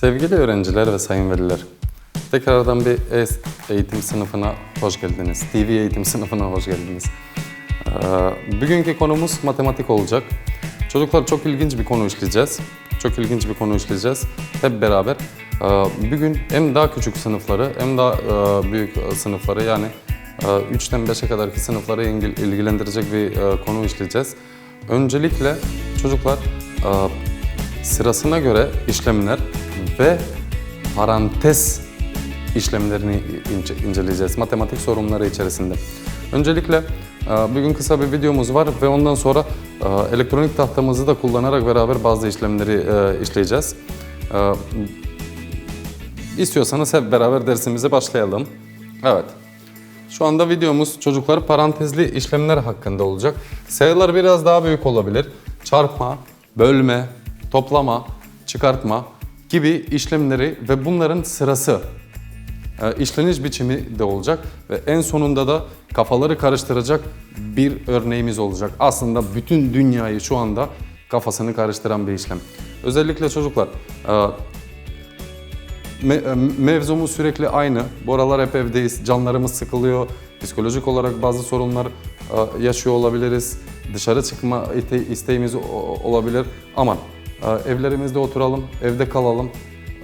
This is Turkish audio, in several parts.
Sevgili öğrenciler ve sayın veliler, tekrardan bir E eğitim sınıfına hoş geldiniz. TV eğitim sınıfına hoş geldiniz. Ee, Bugünkü konumuz matematik olacak. Çocuklar çok ilginç bir konu işleyeceğiz. Çok ilginç bir konu işleyeceğiz hep beraber. Ee, Bugün hem daha küçük sınıfları hem daha e, büyük sınıfları yani 3'ten 5'e kadarki sınıfları ilgil- ilgilendirecek bir e, konu işleyeceğiz. Öncelikle çocuklar e, sırasına göre işlemler ve parantez işlemlerini ince- inceleyeceğiz matematik sorunları içerisinde. Öncelikle e, bugün kısa bir videomuz var ve ondan sonra e, elektronik tahtamızı da kullanarak beraber bazı işlemleri e, işleyeceğiz. İstiyorsanız hep beraber dersimize başlayalım. Evet. Şu anda videomuz çocuklar parantezli işlemler hakkında olacak. Sayılar biraz daha büyük olabilir. Çarpma, bölme, toplama, çıkartma gibi işlemleri ve bunların sırası e, işleniş biçimi de olacak ve en sonunda da kafaları karıştıracak bir örneğimiz olacak. Aslında bütün dünyayı şu anda kafasını karıştıran bir işlem. Özellikle çocuklar e, e, mevzumuz sürekli aynı. Bu aralar hep evdeyiz. Canlarımız sıkılıyor. Psikolojik olarak bazı sorunlar e, yaşıyor olabiliriz. Dışarı çıkma isteğimiz olabilir. Aman evlerimizde oturalım, evde kalalım.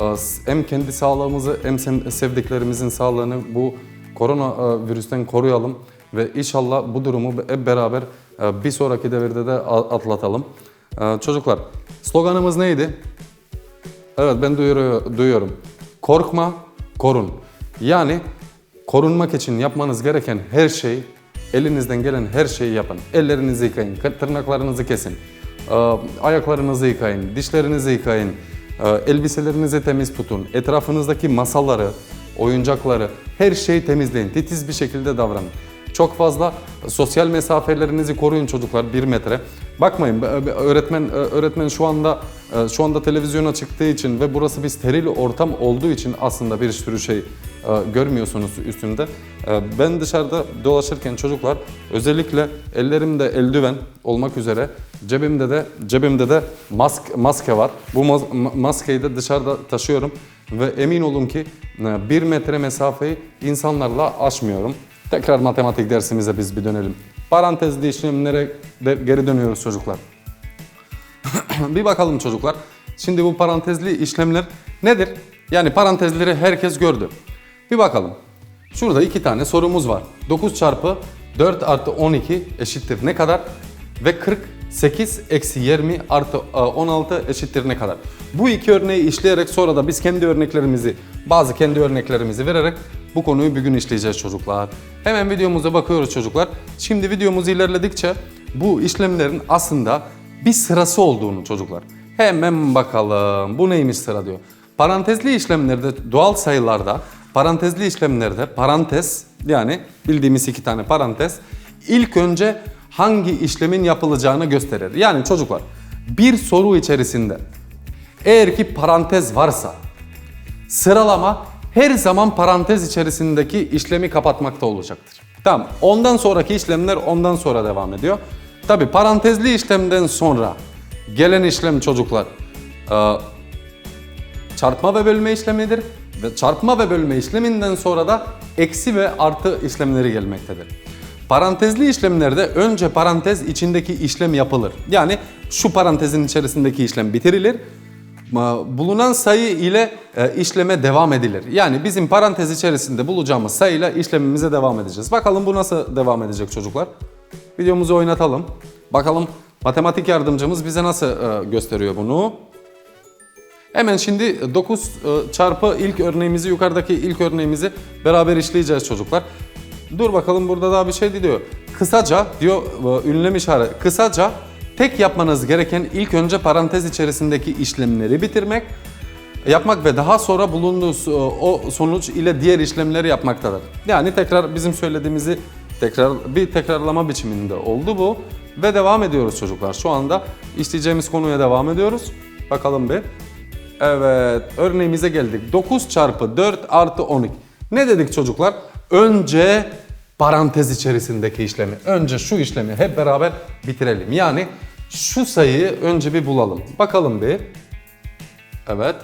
E, s- Hem kendi sağlığımızı hem sevdiklerimizin sağlığını bu korona virüsten koruyalım. Ve inşallah bu durumu hep beraber e, bir sonraki devirde de atlatalım. E, Çocuklar sloganımız neydi? Evet ben duyuyor- duyuyorum. Korkma, korun. Yani korunmak için yapmanız gereken her şey, elinizden gelen her şeyi yapın. Ellerinizi yıkayın, tırnaklarınızı kesin, ayaklarınızı yıkayın, dişlerinizi yıkayın, e, elbiselerinizi temiz tutun, etrafınızdaki masaları, oyuncakları, her şeyi temizleyin, titiz bir şekilde davranın. Çok fazla sosyal mesafelerinizi koruyun çocuklar bir metre. Bakmayın öğretmen e, öğretmen şu anda e, şu anda televizyona çıktığı için ve burası bir steril ortam olduğu için aslında bir sürü şey e, görmüyorsunuz üstümde. Ben dışarıda dolaşırken çocuklar özellikle ellerimde eldiven olmak üzere cebimde de cebimde de mask maske var. Bu mas- ma- maskeyi de dışarıda taşıyorum ve emin olun ki bir metre mesafeyi insanlarla aşmıyorum. Tekrar matematik dersimize biz bir dönelim. Parantezli işlemlere de geri dönüyoruz çocuklar. bir bakalım çocuklar. Şimdi bu parantezli işlemler nedir? Yani parantezleri herkes gördü. Bir bakalım. Şurada iki tane sorumuz var. 9 çarpı 4 artı 12 eşittir ne kadar? Ve 48 eksi 20 artı e, 16 eşittir ne kadar? Bu iki örneği işleyerek sonra da biz kendi örneklerimizi, bazı kendi örneklerimizi vererek bu konuyu bugün işleyeceğiz çocuklar. Hemen videomuza bakıyoruz çocuklar. Şimdi videomuz ilerledikçe bu işlemlerin aslında bir sırası olduğunu çocuklar. Hemen bakalım. Bu neymiş sıra diyor. Parantezli işlemlerde doğal sayılarda parantezli işlemlerde parantez yani bildiğimiz iki tane parantez ilk önce hangi işlemin yapılacağını gösterir. Yani çocuklar bir soru içerisinde eğer ki parantez varsa sıralama her zaman parantez içerisindeki işlemi kapatmakta olacaktır. Tamam. Ondan sonraki işlemler ondan sonra devam ediyor. Tabi parantezli işlemden sonra gelen işlem çocuklar e, çarpma ve bölme işlemidir. Ve çarpma ve bölme işleminden sonra da eksi ve artı işlemleri gelmektedir. Parantezli işlemlerde önce parantez içindeki işlem yapılır. Yani şu parantezin içerisindeki işlem bitirilir. Bulunan sayı ile e, işleme devam edilir. Yani bizim parantez içerisinde bulacağımız sayıyla işlemimize devam edeceğiz. Bakalım bu nasıl devam edecek çocuklar? Videomuzu oynatalım. Bakalım matematik yardımcımız bize nasıl e, gösteriyor bunu? Hemen şimdi 9 e, çarpı ilk örneğimizi yukarıdaki ilk örneğimizi beraber işleyeceğiz çocuklar. Dur bakalım burada daha bir şey diyor. Kısaca diyor ünlem işareti. Kısaca tek yapmanız gereken ilk önce parantez içerisindeki işlemleri bitirmek, yapmak ve daha sonra bulunduğu s- o sonuç ile diğer işlemleri yapmaktadır. Yani tekrar bizim söylediğimizi tekrar bir tekrarlama biçiminde oldu bu ve devam ediyoruz çocuklar. Şu anda işleyeceğimiz konuya devam ediyoruz. Bakalım bir. Evet, örneğimize geldik. 9 çarpı 4 artı 12. Ne dedik çocuklar? Önce parantez içerisindeki işlemi, önce şu işlemi hep beraber bitirelim. Yani şu sayıyı önce bir bulalım. Bakalım bir. Evet.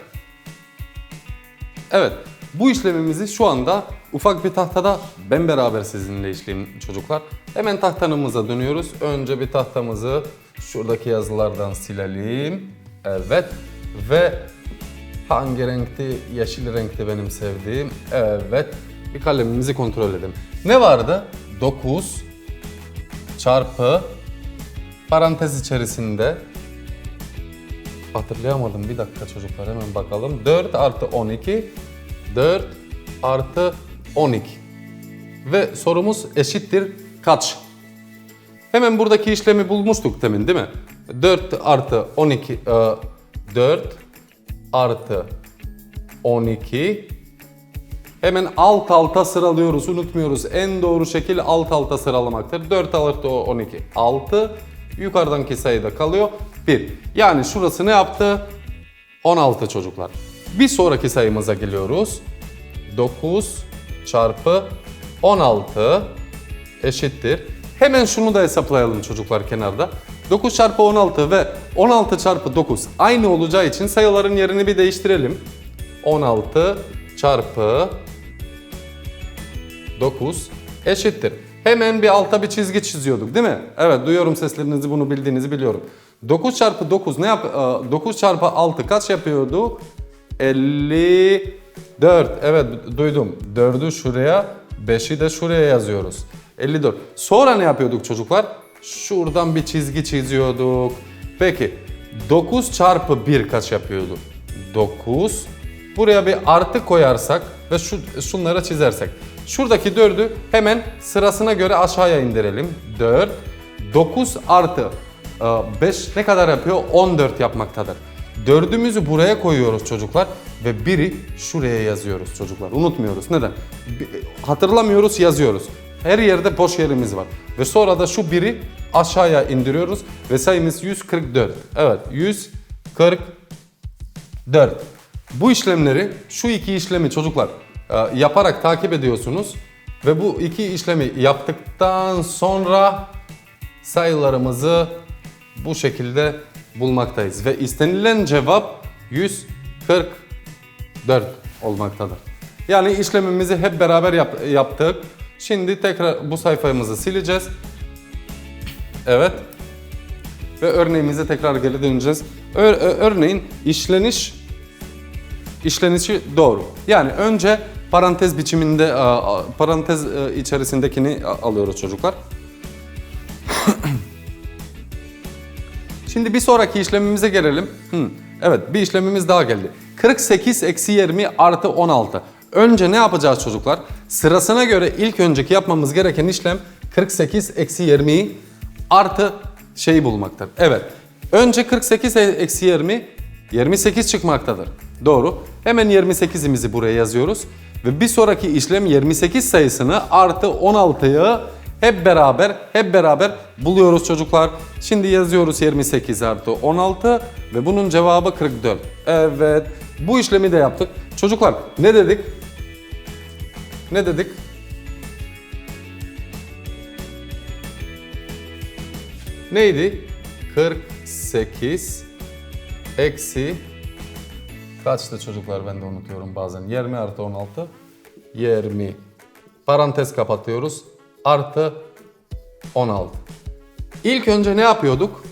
Evet, bu işlemimizi şu anda ufak bir tahtada ben beraber sizinle işleyeyim çocuklar. Hemen tahtanımıza dönüyoruz. Önce bir tahtamızı şuradaki yazılardan silelim. Evet ve hangi renkti? Yeşil renkti benim sevdiğim. Evet, bir kalemimizi kontrol edelim. Ne vardı? 9 çarpı parantez içerisinde Hatırlayamadım bir dakika çocuklar hemen bakalım. 4 artı 12 4 artı 12 ve sorumuz eşittir kaç? Hemen buradaki işlemi bulmuştuk demin değil mi? 4 artı 12 e, 4 artı 12 Hemen alt alta sıralıyoruz, unutmuyoruz. En doğru şekil alt alta sıralamaktır. 4 artı 12, 6. Yukarıdanki sayıda kalıyor 1. Yani şurası ne yaptı? 16 çocuklar. Bir sonraki sayımıza geliyoruz. 9 çarpı 16 eşittir. Hemen şunu da hesaplayalım çocuklar kenarda. 9 çarpı 16 ve 16 çarpı 9 aynı olacağı için sayıların yerini bir değiştirelim. 16 çarpı 9 eşittir. Hemen bir alta bir çizgi çiziyorduk değil mi? Evet duyuyorum seslerinizi bunu bildiğinizi biliyorum. 9 çarpı 9 ne yap? e, 9 çarpı 6 kaç yapıyordu? 54. Evet duydum. 4'ü şuraya, 5'i de şuraya yazıyoruz. 54. Sonra ne yapıyorduk çocuklar? Şuradan bir çizgi çiziyorduk. Peki 9 çarpı 1 kaç yapıyordu? 9. Buraya bir artı koyarsak ve şu, şunları çizersek. Şuradaki 4'ü hemen sırasına göre aşağıya indirelim. 4. 9 artı 5 ne kadar yapıyor? 14 yapmaktadır. Dördümüzü buraya koyuyoruz çocuklar ve biri şuraya yazıyoruz çocuklar. Unutmuyoruz. Neden? Bi- Hatırlamıyoruz, yazıyoruz. Her yerde boş yerimiz var. Ve sonra da şu biri aşağıya indiriyoruz ve sayımız 144. Evet, 144. Bu işlemleri, şu iki işlemi çocuklar e, yaparak takip ediyorsunuz ve bu iki işlemi yaptıktan sonra sayılarımızı bu şekilde bulmaktayız ve istenilen cevap 144 olmaktadır. Yani işlemimizi hep beraber yap- yaptık. Şimdi tekrar bu sayfamızı sileceğiz. Evet. Ve örneğimize tekrar geri döneceğiz. Ö- ö- örneğin işleniş işlenişi doğru. Yani önce parantez biçiminde a, parantez e, içerisindekini a- alıyoruz çocuklar. Şimdi bir sonraki işlemimize gelelim. Evet bir işlemimiz daha geldi. 48 eksi 20 artı 16. Önce ne yapacağız çocuklar? Sırasına göre ilk önceki yapmamız gereken işlem 48 eksi 20'yi artı şeyi bulmaktır. Evet. Önce 48 e- eksi 20 28 çıkmaktadır. Doğru. Hemen 28'imizi buraya yazıyoruz. Ve bir sonraki işlem 28 sayısını artı 16'yı hep beraber hep beraber buluyoruz çocuklar. Şimdi yazıyoruz 28 artı 16 ve bunun cevabı 44. Evet. Bu işlemi de yaptık. Çocuklar ne dedik? Ne dedik? Neydi? 48 eksi kaçtı çocuklar ben de unutuyorum bazen. 20 artı 16 20 parantez kapatıyoruz artı 16. İlk önce ne yapıyorduk?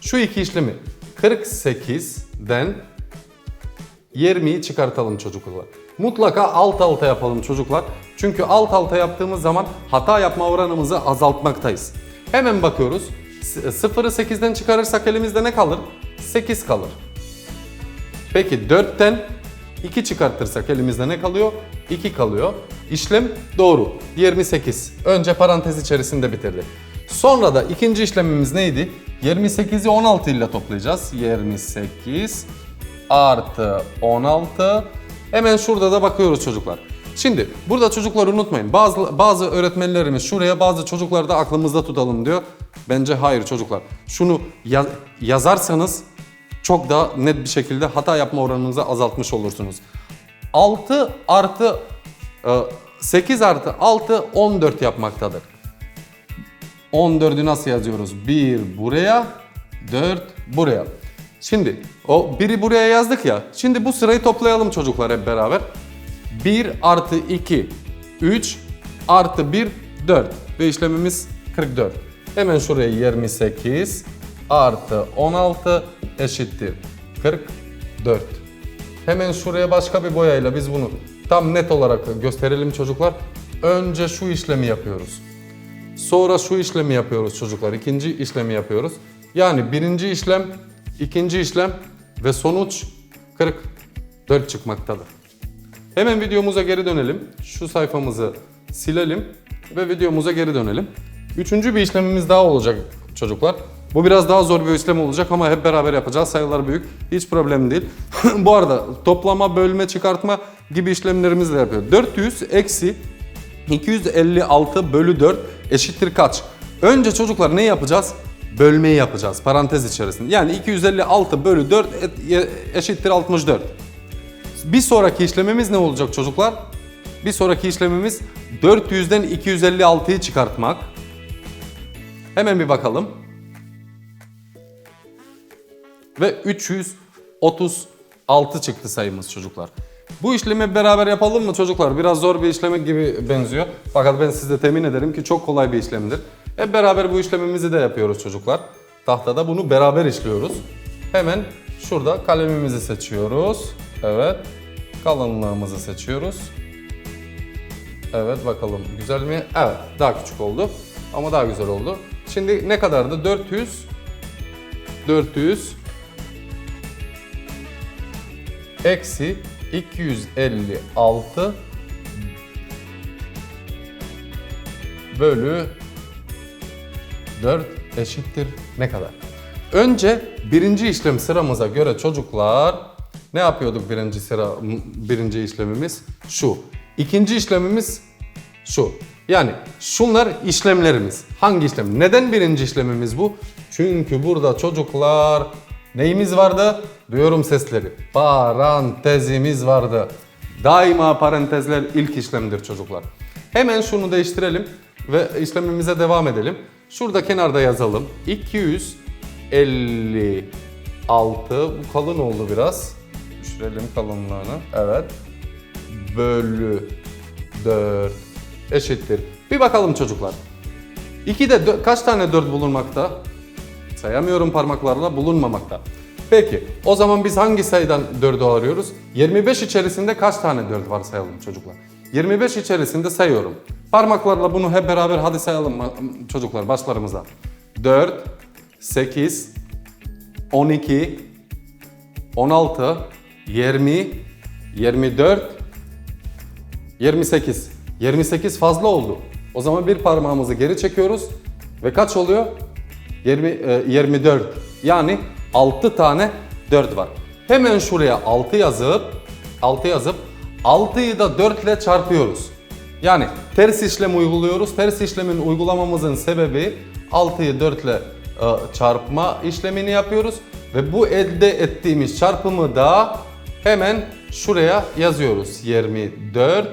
Şu iki işlemi 48'den 20'yi çıkartalım çocuklar. Mutlaka alt alta yapalım çocuklar. Çünkü alt alta yaptığımız zaman hata yapma oranımızı azaltmaktayız. Hemen bakıyoruz. S- Sıfırı 8'den çıkarırsak elimizde ne kalır? 8 kalır. Peki 4'ten 2 çıkartırsak elimizde ne kalıyor? 2 kalıyor. İşlem doğru. 28. Önce parantez içerisinde bitirdi. Sonra da ikinci işlemimiz neydi? 28'i 16 ile toplayacağız. 28 artı 16. Hemen şurada da bakıyoruz çocuklar. Şimdi burada çocukları unutmayın. Bazı bazı öğretmenlerimiz şuraya bazı çocukları da aklımızda tutalım diyor. Bence hayır çocuklar. Şunu ya- yazarsanız çok daha net bir şekilde hata yapma oranınızı azaltmış olursunuz. 6 artı e, 8 artı 6 14 yapmaktadır. 14'ü nasıl yazıyoruz? 1 buraya, 4 buraya. Şimdi o biri buraya yazdık ya. Şimdi bu sırayı toplayalım çocuklar hep beraber. 1 artı 2, 3 artı 1, 4. Ve işlemimiz 44. Hemen şuraya 28 artı 16 eşittir 44. Hemen şuraya başka bir boyayla biz bunu tam net olarak gösterelim çocuklar. Önce şu işlemi yapıyoruz. Sonra şu işlemi yapıyoruz çocuklar. İkinci işlemi yapıyoruz. Yani birinci işlem, ikinci işlem ve sonuç 44 çıkmaktadır. Hemen videomuza geri dönelim. Şu sayfamızı silelim ve videomuza geri dönelim. Üçüncü bir işlemimiz daha olacak çocuklar. Bu biraz daha zor bir işlem olacak ama hep beraber yapacağız. Sayılar büyük. Hiç problem değil. Bu arada toplama, bölme, çıkartma gibi işlemlerimizi de yapıyor. 400 eksi 256 bölü 4 eşittir kaç? Önce çocuklar ne yapacağız? Bölmeyi yapacağız parantez içerisinde. Yani 256 bölü 4 e- eşittir 64. Bir sonraki işlemimiz ne olacak çocuklar? Bir sonraki işlemimiz 400'den 256'yı çıkartmak. Hemen bir bakalım. Ve 336 çıktı sayımız çocuklar. Bu işlemi beraber yapalım mı çocuklar? Biraz zor bir işlem gibi benziyor. Fakat ben size temin ederim ki çok kolay bir işlemdir. Hep beraber bu işlemimizi de yapıyoruz çocuklar. Tahtada bunu beraber işliyoruz. Hemen şurada kalemimizi seçiyoruz. Evet. Kalınlığımızı seçiyoruz. Evet bakalım güzel mi? Evet daha küçük oldu. Ama daha güzel oldu. Şimdi ne kadardı? 400 400 eksi 256 bölü 4 eşittir ne kadar? Önce birinci işlem sıramıza göre çocuklar ne yapıyorduk birinci sıra birinci işlemimiz? Şu. İkinci işlemimiz şu. Yani şunlar işlemlerimiz. Hangi işlem? Neden birinci işlemimiz bu? Çünkü burada çocuklar neyimiz vardı? Duyuyorum sesleri. Parantezimiz vardı. Daima parantezler ilk işlemdir çocuklar. Hemen şunu değiştirelim ve işlemimize devam edelim. Şurada kenarda yazalım. 256 bu kalın oldu biraz. Düşürelim kalınlığını. Evet. Bölü 4 eşittir. Bir bakalım çocuklar. 2'de dö- kaç tane 4 bulunmakta? Sayamıyorum parmaklarla bulunmamakta. Peki o zaman biz hangi sayıdan 4'ü arıyoruz? 25 içerisinde kaç tane 4 var sayalım çocuklar. 25 içerisinde sayıyorum. Parmaklarla bunu hep beraber hadi sayalım çocuklar başlarımıza. 4, 8, 12, 16, 20, 24, 28. 28 fazla oldu. O zaman bir parmağımızı geri çekiyoruz ve kaç oluyor? 20, e, 24. Yani 6 tane 4 var. Hemen şuraya 6 yazıp 6 yazıp 6'yı da 4 ile çarpıyoruz. Yani ters işlem uyguluyoruz. Ters işlemin uygulamamızın sebebi 6'yı 4 ile e, çarpma işlemini yapıyoruz ve bu elde ettiğimiz çarpımı da hemen şuraya yazıyoruz. 24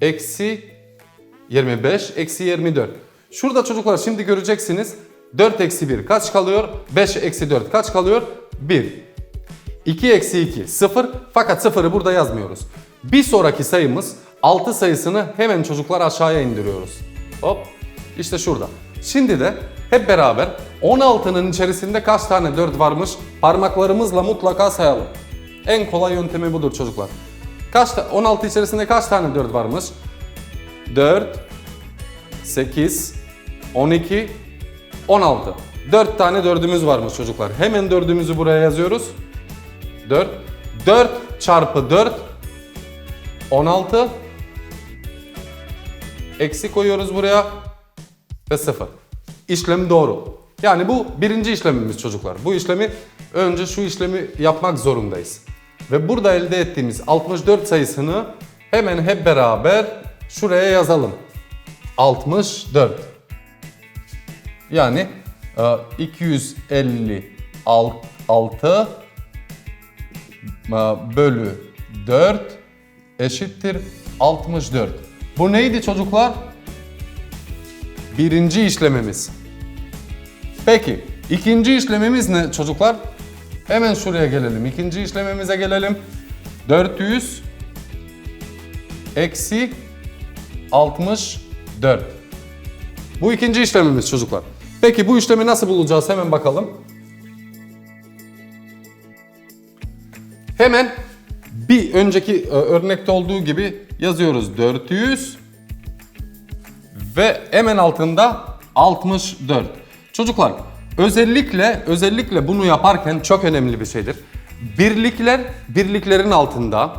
eksi 25 eksi 24. Şurada çocuklar şimdi göreceksiniz. 4 eksi 1 kaç kalıyor? 5 eksi 4 kaç kalıyor? 1. 2 eksi 2 0 fakat 0'ı burada yazmıyoruz. Bir sonraki sayımız 6 sayısını hemen çocuklar aşağıya indiriyoruz. Hop işte şurada. Şimdi de hep beraber 16'nın içerisinde kaç tane 4 varmış parmaklarımızla mutlaka sayalım. En kolay yöntemi budur çocuklar. Kaç ta- 16 içerisinde kaç tane 4 varmış? 4, 8, 12, 16. 4 tane dördümüz varmış çocuklar. Hemen dördümüzü buraya yazıyoruz. 4. 4 çarpı 4 16. Eksi koyuyoruz buraya ve 0. İşlem doğru. Yani bu birinci işlemimiz çocuklar. Bu işlemi önce şu işlemi yapmak zorundayız. Ve burada elde ettiğimiz 64 sayısını hemen hep beraber şuraya yazalım. 64. Yani e, 256 e, bölü 4 eşittir 64. Bu neydi çocuklar? Birinci işlemimiz. Peki ikinci işlemimiz ne çocuklar? Hemen şuraya gelelim. İkinci işlemimize gelelim. 400 eksi 64. Bu ikinci işlemimiz çocuklar. Peki bu işlemi nasıl bulacağız hemen bakalım. Hemen bir önceki e, örnekte olduğu gibi yazıyoruz 400 ve hemen altında 64. Çocuklar özellikle özellikle bunu yaparken çok önemli bir şeydir. Birlikler birliklerin altında,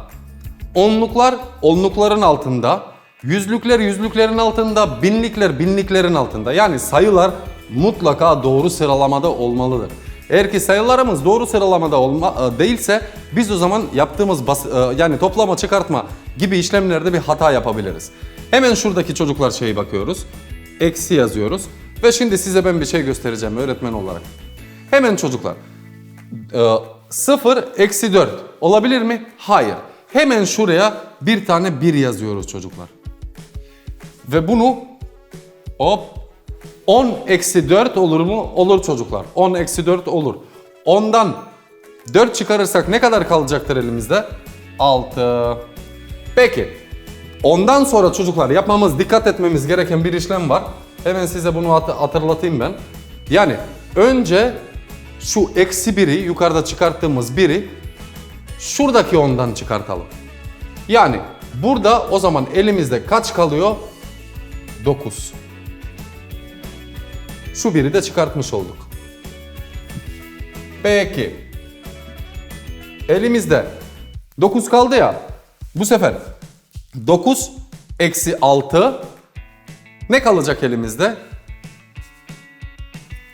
onluklar onlukların altında, yüzlükler yüzlüklerin altında, binlikler binliklerin altında. Yani sayılar mutlaka doğru sıralamada olmalıdır. Eğer ki sayılarımız doğru sıralamada olma, e, değilse biz o zaman yaptığımız bas, e, yani toplama çıkartma gibi işlemlerde bir hata yapabiliriz. Hemen şuradaki çocuklar şeyi bakıyoruz. Eksi yazıyoruz. Ve şimdi size ben bir şey göstereceğim öğretmen olarak. Hemen çocuklar. 0 eksi 4 olabilir mi? Hayır. Hemen şuraya bir tane 1 yazıyoruz çocuklar. Ve bunu hop 10 eksi 4 olur mu? Olur çocuklar. 10 eksi 4 olur. 10'dan 4 çıkarırsak ne kadar kalacaktır elimizde? 6. Peki. Ondan sonra çocuklar yapmamız, dikkat etmemiz gereken bir işlem var. Hemen size bunu hat- hatırlatayım ben. Yani önce şu eksi biri yukarıda çıkarttığımız biri şuradaki ondan çıkartalım. Yani burada o zaman elimizde kaç kalıyor? 9. Şu biri de çıkartmış olduk. Peki. Elimizde 9 kaldı ya. Bu sefer 9 eksi 6 ne kalacak elimizde?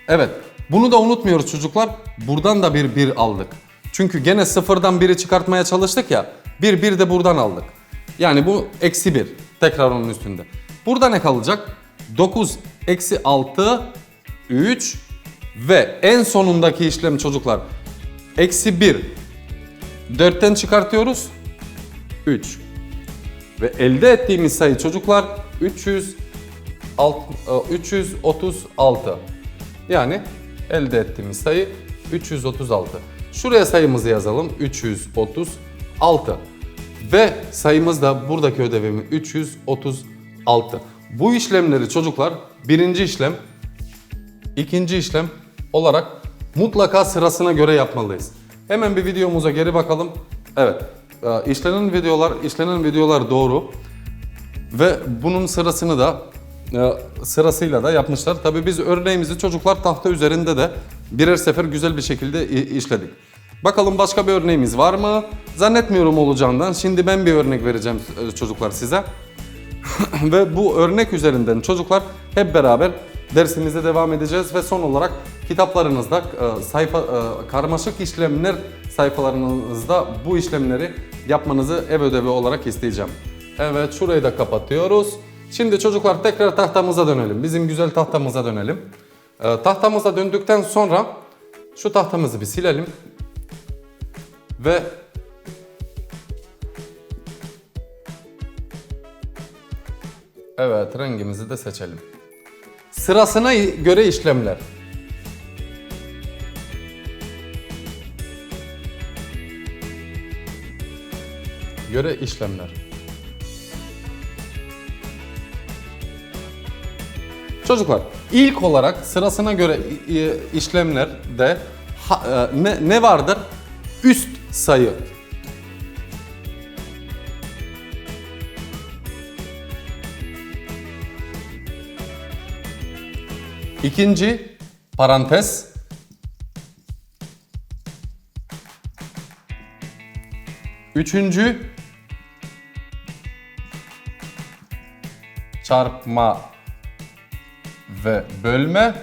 Evet. Bunu da unutmuyoruz çocuklar. Buradan da bir 1 aldık. Çünkü gene sıfırdan 1'i çıkartmaya çalıştık ya. 1 1 de buradan aldık. Yani bu eksi 1. Tekrar onun üstünde. Burada ne kalacak? 9 eksi 6 3 ve en sonundaki işlem çocuklar. Eksi 1 4'ten çıkartıyoruz. 3. Ve elde ettiğimiz sayı çocuklar 300 alt- e, 336. Yani elde ettiğimiz sayı 336. Şuraya sayımızı yazalım. 336. Ve sayımız da buradaki ödevimi 336. Bu işlemleri çocuklar birinci işlem, ikinci işlem olarak mutlaka sırasına göre yapmalıyız. Hemen bir videomuza geri bakalım. Evet, e, işlenen videolar, işlenen videolar doğru. Ve bunun sırasını da e, sırasıyla da yapmışlar. Tabii biz örneğimizi çocuklar tahta üzerinde de birer sefer güzel bir şekilde işledik. Bakalım başka bir örneğimiz var mı? Zannetmiyorum olacağından. Şimdi ben bir örnek vereceğim e, çocuklar size. ve bu örnek üzerinden çocuklar hep beraber dersimize devam edeceğiz ve son olarak kitaplarınızda e, sayfa e, karmaşık işlemler sayfalarınızda bu işlemleri yapmanızı ev ödevi olarak isteyeceğim. Evet şurayı da kapatıyoruz. Şimdi çocuklar tekrar tahtamıza dönelim. Bizim güzel tahtamıza dönelim. E, tahtamıza döndükten sonra şu tahtamızı bir silelim. Ve Evet, rengimizi de seçelim. Sırasına göre işlemler. Göre işlemler. Çocuklar, ilk olarak sırasına göre işlemlerde e, ne vardır? Üst sayı. İkinci parantez. Üçüncü çarpma ve bölme.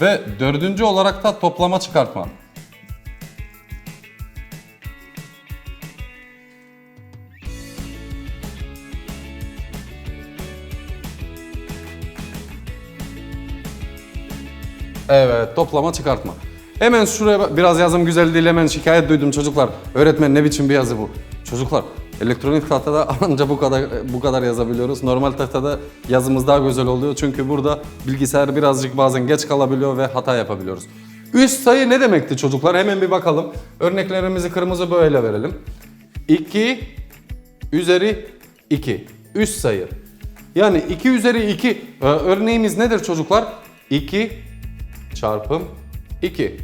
Ve dördüncü olarak da toplama çıkartma. Evet, toplama çıkartma. Hemen şuraya biraz yazım güzel değil hemen şikayet duydum çocuklar. Öğretmen ne biçim bir yazı bu? Çocuklar Elektronik tahtada ancak bu kadar bu kadar yazabiliyoruz. Normal tahtada yazımız daha güzel oluyor. Çünkü burada bilgisayar birazcık bazen geç kalabiliyor ve hata yapabiliyoruz. Üst sayı ne demekti çocuklar? Hemen bir bakalım. Örneklerimizi kırmızı böyle verelim. 2 üzeri 2. Üst sayı. Yani 2 üzeri 2 e, örneğimiz nedir çocuklar? 2 çarpım 2.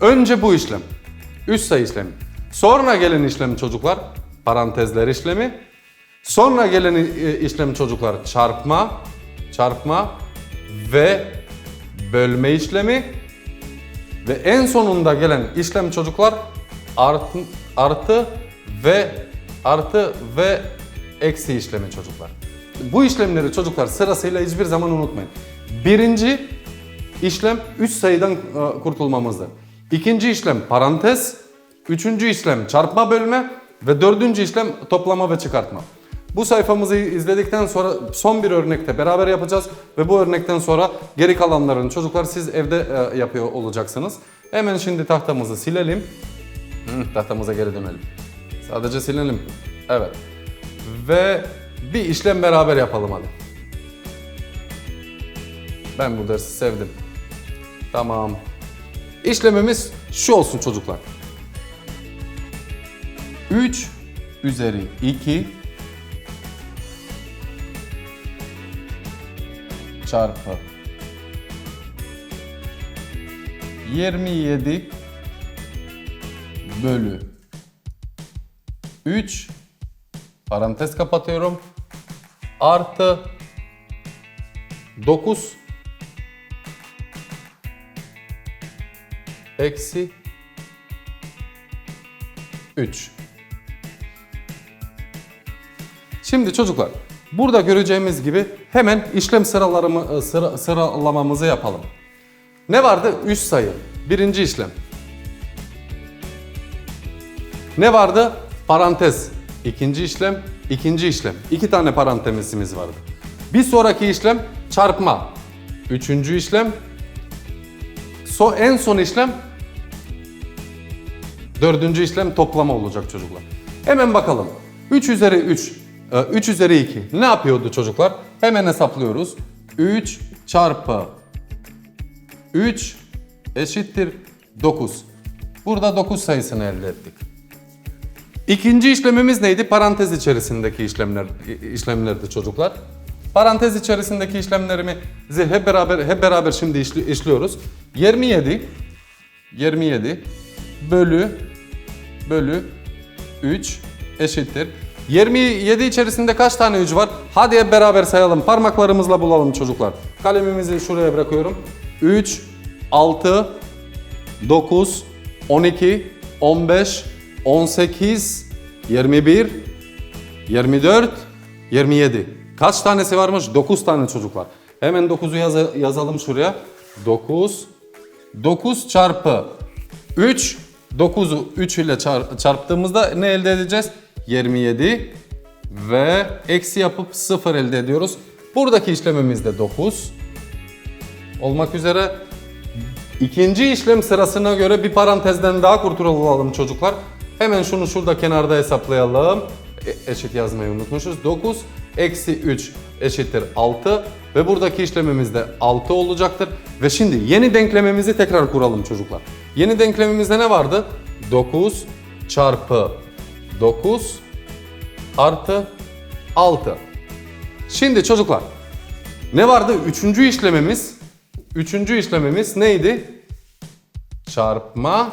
Önce bu işlem. Üst sayı işlemi. Sonra gelen işlem çocuklar parantezler işlemi. Sonra gelen e, işlem çocuklar çarpma, çarpma ve bölme işlemi. Ve en sonunda gelen işlem çocuklar artı, artı ve artı ve eksi işlemi çocuklar. Bu işlemleri çocuklar sırasıyla hiçbir zaman unutmayın. Birinci işlem 3 sayıdan e, kurtulmamızdır. İkinci işlem parantez, üçüncü işlem çarpma bölme ve dördüncü işlem toplama ve çıkartma. Bu sayfamızı izledikten sonra son bir örnekte beraber yapacağız ve bu örnekten sonra geri kalanlarını çocuklar siz evde e, yapıyor olacaksınız. Hemen şimdi tahtamızı silelim. Tahtamıza geri dönelim. Sadece silelim. Evet. Ve bir işlem beraber yapalım hadi. Ben bu dersi sevdim. Tamam. İşlemimiz şu olsun çocuklar. 3 üzeri 2 çarpı 27 bölü 3 parantez kapatıyorum artı 9 eksi 3. Şimdi çocuklar burada göreceğimiz gibi hemen işlem sıralarımı, sıra, sıralamamızı yapalım. Ne vardı? Üst sayı. Birinci işlem. Ne vardı? Parantez. İkinci işlem, ikinci işlem. İki tane parantezimiz vardı. Bir sonraki işlem çarpma. Üçüncü işlem. So, en son işlem dördüncü işlem toplama olacak çocuklar. Hemen bakalım. 3 üzeri 3, 3 üzeri 2 ne yapıyordu çocuklar? Hemen hesaplıyoruz. 3 çarpı 3 eşittir 9. Burada 9 sayısını elde ettik. İkinci işlemimiz neydi? Parantez içerisindeki işlemler işlemlerdi çocuklar. Parantez içerisindeki işlemlerimizi hep beraber hep beraber şimdi işli, işliyoruz. 27 27 bölü bölü 3 eşittir. 27 içerisinde kaç tane 3 var? Hadi hep beraber sayalım. Parmaklarımızla bulalım çocuklar. Kalemimizi şuraya bırakıyorum. 3 6 9 12 15 18 21 24 27 Kaç tanesi varmış? 9 tane çocuklar. Hemen 9'u yaz- yazalım şuraya. 9 9 çarpı 3 9'u 3 ile çar- çarptığımızda ne elde edeceğiz? 27 ve eksi yapıp 0 elde ediyoruz. Buradaki işlemimiz de 9 olmak üzere. İkinci işlem sırasına göre bir parantezden daha kurtulalım çocuklar. Hemen şunu şurada kenarda hesaplayalım. E- eşit yazmayı unutmuşuz. 9 eksi 3 eşittir 6 ve buradaki işlemimiz de 6 olacaktır. Ve şimdi yeni denklemimizi tekrar kuralım çocuklar. Yeni denklemimizde ne vardı? 9 çarpı 9 artı 6. Şimdi çocuklar ne vardı? Üçüncü işlemimiz. Üçüncü işlemimiz neydi? Çarpma.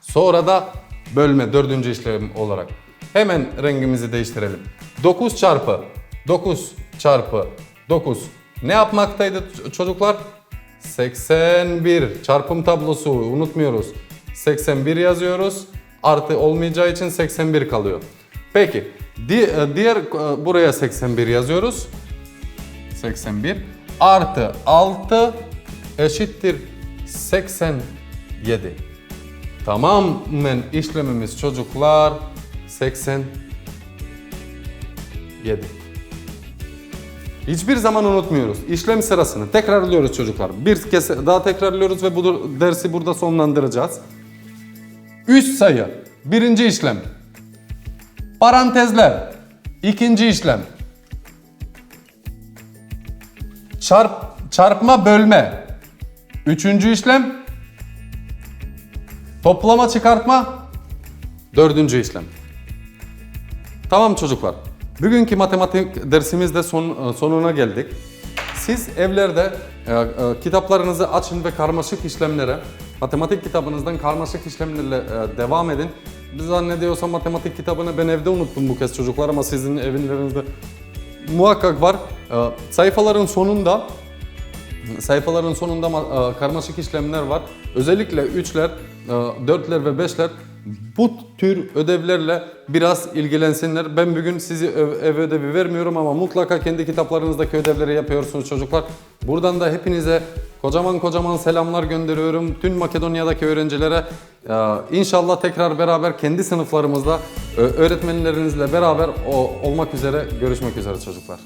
Sonra da bölme dördüncü işlem olarak. Hemen rengimizi değiştirelim. 9 çarpı 9 çarpı 9 ne yapmaktaydı çocuklar? 81 çarpım tablosu unutmuyoruz. 81 yazıyoruz. Artı olmayacağı için 81 kalıyor. Peki e, diğer e, buraya 81 yazıyoruz. 81 artı 6 eşittir 87. Tamamen işlemimiz çocuklar 87. Hiçbir zaman unutmuyoruz. İşlem sırasını tekrarlıyoruz çocuklar. Bir kez daha tekrarlıyoruz ve bu dersi burada sonlandıracağız. Üst sayı. Birinci işlem. Parantezler. İkinci işlem. Çarp, çarpma bölme. Üçüncü işlem. Toplama çıkartma. Dördüncü işlem. Tamam çocuklar. Bugünkü matematik dersimizde son, sonuna geldik. Siz evlerde e, e, kitaplarınızı açın ve karmaşık işlemlere, matematik kitabınızdan karmaşık işlemlerle e, devam edin. Biz zannediyorsam matematik kitabını ben evde unuttum bu kez çocuklar ama sizin evinlerinizde muhakkak var. E, sayfaların sonunda sayfaların sonunda e, karmaşık işlemler var. Özellikle 3'ler, 4'ler ve 5'ler bu tür ödevlerle biraz ilgilensinler. Ben bugün sizi ev, ev ödevi vermiyorum ama mutlaka kendi kitaplarınızdaki ödevleri yapıyorsunuz çocuklar. Buradan da hepinize kocaman kocaman selamlar gönderiyorum. Tüm Makedonya'daki öğrencilere e, inşallah tekrar beraber kendi sınıflarımızda öğretmenlerinizle beraber o- olmak üzere görüşmek üzere çocuklar.